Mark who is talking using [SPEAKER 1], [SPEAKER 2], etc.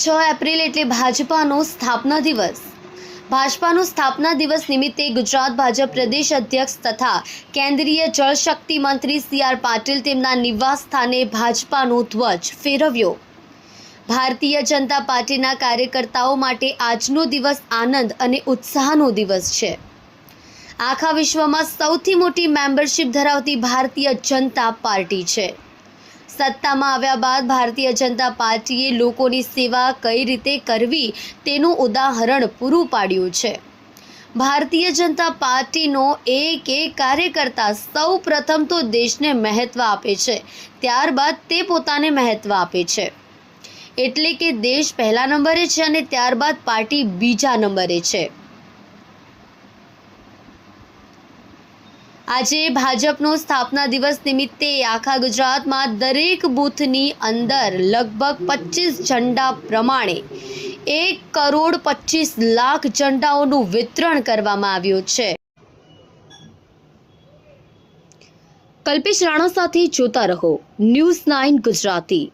[SPEAKER 1] છ એપ્રિલ એટલે ભાજપાનો સ્થાપના દિવસ. ભાજપાનો સ્થાપના દિવસ નિમિત્તે ગુજરાત ભાજપ પ્રદેશ અધ્યક્ષ તથા કેન્દ્રીય જળશક્તિ મંત્રી સી આર પાટીલ તેમના નિવાસ સ્થાને ભાજપાનો ધ્વજ ફેરવ્યો. ભારતીય જનતા પાર્ટીના કાર્યકર્તાઓ માટે આજનો દિવસ આનંદ અને ઉત્સાહનો દિવસ છે. આખા વિશ્વમાં સૌથી મોટી મેમ્બરશિપ ધરાવતી ભારતીય જનતા પાર્ટી છે. સત્તામાં આવ્યા બાદ ભારતીય જનતા પાર્ટીએ લોકોની સેવા કઈ રીતે કરવી તેનું ઉદાહરણ પૂરું પાડ્યું છે. ભારતીય જનતા પાર્ટીનો એક એક કાર્યકર્તા સૌ પ્રથમ તો દેશને મહત્વ આપે છે, ત્યારબાદ તે પોતાને મહત્વ આપે છે. એટલે કે દેશ પહેલા નંબરે છે અને ત્યારબાદ પાર્ટી બીજા નંબરે છે. આજે ભાજપનો સ્થાપના દિવસ નિમિત્તે આખા ગુજરાતમાં દરેક બૂથની અંદર લગભગ પચીસ ઝંડા પ્રમાણે એક કરોડ પચીસ લાખ ઝંડાઓનું વિતરણ કરવામાં આવ્યું છે. કલ્પેશ રાણા સાથે જોતા રહો. News nine Gujarati.